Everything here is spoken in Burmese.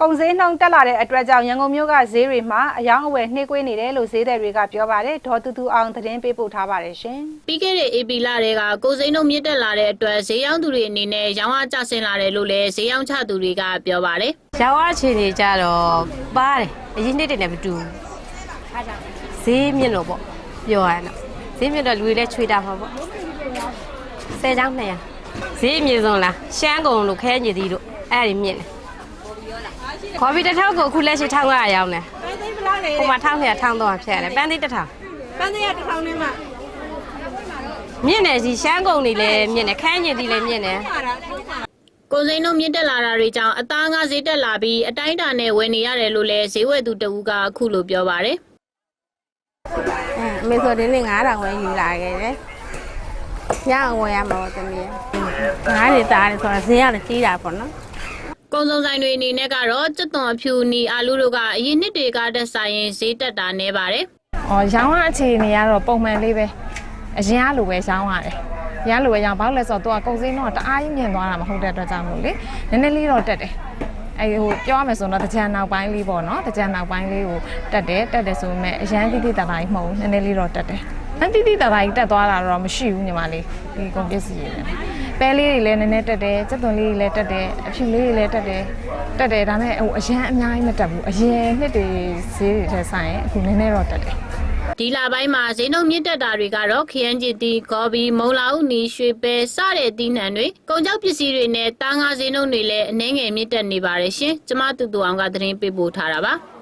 ကုန်စည်နှုန်းတက်လာတဲ့အတွက်ကြောင့်ရန်ကုန်မြို့ကဈေးတွေမှာအယောင်အဝယ်နှိမ့်ကွေးနေတယ်လို့ဈေးသည်တွေကပြောပါတယ်ဒေါ်တူတူအောင်သတင်းပေးပို့ထားပါတယ်ရှင်ပြီးခဲ့တဲ့ AP လတွေကကိုစိမ်းတို့မြင့်တက်လာတဲ့အတွက်ဈေးရောင်းသူတွေအနေနဲ့ရောင်းအားကျဆင်းလာတယ်လို့လည်းဈေးရောင်းချသူတွေကပြောပါတယ်ရောင်းအားချေနေကြတော့ပါတယ်အရင်နှစ်တည်းနဲ့မတူဘူးဈေးမြင့်လို့ပေါ့ပြောရရင်တော့ဈေးမြင့်တော့လူတွေလည်းချွေတာမှာပေါ့ဆယ်ချောင်း200ဈေးအမြင့်ဆုံးလားရှမ်းကုန်လို့ခဲညည်သီးတို့အဲ့ဒီမြင့်တယ် ခေါ်ပြီးတစ်ထောက်ကိုအခုလက်ရှိ1500ရောင်းတယ်ပန်းသိန်းဘလားလေဟိုမှာ1200 1300ဖြတ်ရတယ်ပန်းသိန်းတစ်ထောင်ပန်းသိန်းကတစ်ထောင်နဲ့မှမြင့်တယ်ကြီးရှမ်းကုန်နေလည်းမြင့်တယ်ခဲညည်သီးလည်းမြင့်တယ်ကိုစိမ်းတို့မြင့်တက်လာတာတွေကြောင့်အသားငါဈေးတက်လာပြီးအတိုင်းအတာနဲ့ဝယ်နေရတယ်လို့လည်းဈေးဝယ်သူတဦးကအခုလိုပြောပါတယ်အဲအမေဆိုဒီနေ့9000ဝယ်ယူလာခဲ့တယ်။ရအောင်ဝယ်ရမှာပေါ့တမီး။ငါးတွေတားတယ်ဆိုတော့ဈေးကလည်းကြီးတာပေါ့နော် ကုန်စုံဆိုင်တွေအနေနဲ့ကတော့ကြက်သွန်အဖြူနီအာလူတို့ကအရင်နှစ်တွေကတက်ဆိုင်ရင်ဈေးတက်တာနေပါတယ်။အော်ရောင်းရအခြေအနေကတော့ပုံမှန်လေးပဲ။အရင်ကလိုပဲရောင်းရတယ်။ရန်လိုပဲရောင်းဘာလို့လဲဆိုတော့သူကကုန်စည်တော့တအားကြီးမြင့်သွားတာမဟုတ်တဲ့အတွက်ကြောင့်မို့လေနည်းနည်းလေးတော့တက်တယ်။အဲဟိုပြောရမယ်ဆိုတော့တကြံနောက်ပိုင်းလေးပေါ့နော်တကြံနောက်ပိုင်းလေးကိုတက်တယ်တက်တယ်ဆိုပေမဲ့အရန်တိတိတတာကြီးမဟုတ်ဘူးနည်းနည်းလေးတော့တက်တယ်။ အန်တိတိတတာကြီးတက်သွားတာတော့မရှိဘူးညီမလေးဒီကုန်ပစ္စည်းတွေလည်းပဲလေးတွေလည်းနည်းနည်းတက်တယ်စက်သွန်လေးတွေလည်းတက်တယ်အဖြူလေးတွေလည်းတက်တယ်တက်တယ်ဒါပေမဲ့ဟိုအရန်အများကြီးမတက်ဘူးအရင်နှစ်တွေဈေးတွေထက်ဆိုင်ရင်အခုနည်းနည်းတော့တက်တယ်ဒီလပိုင်းမှာဈေးနှုန်းမြင့်တက်တာတွေကတော့ခရမ်းချစ်တီဂေါ်ဘီမုံလာဥနီရွှေပဲစတဲ့တီးနှံတွေကုန်ကြောက်ပစ္စည်းတွေနဲ့တားငါဈေးနှုန်းတွေလည်းအနှဲငယ်မြင့်တက်နေပါတယ်ရှင်ကျမတူတူအောင်ကသတင်းပေးပို့ထားတာပါ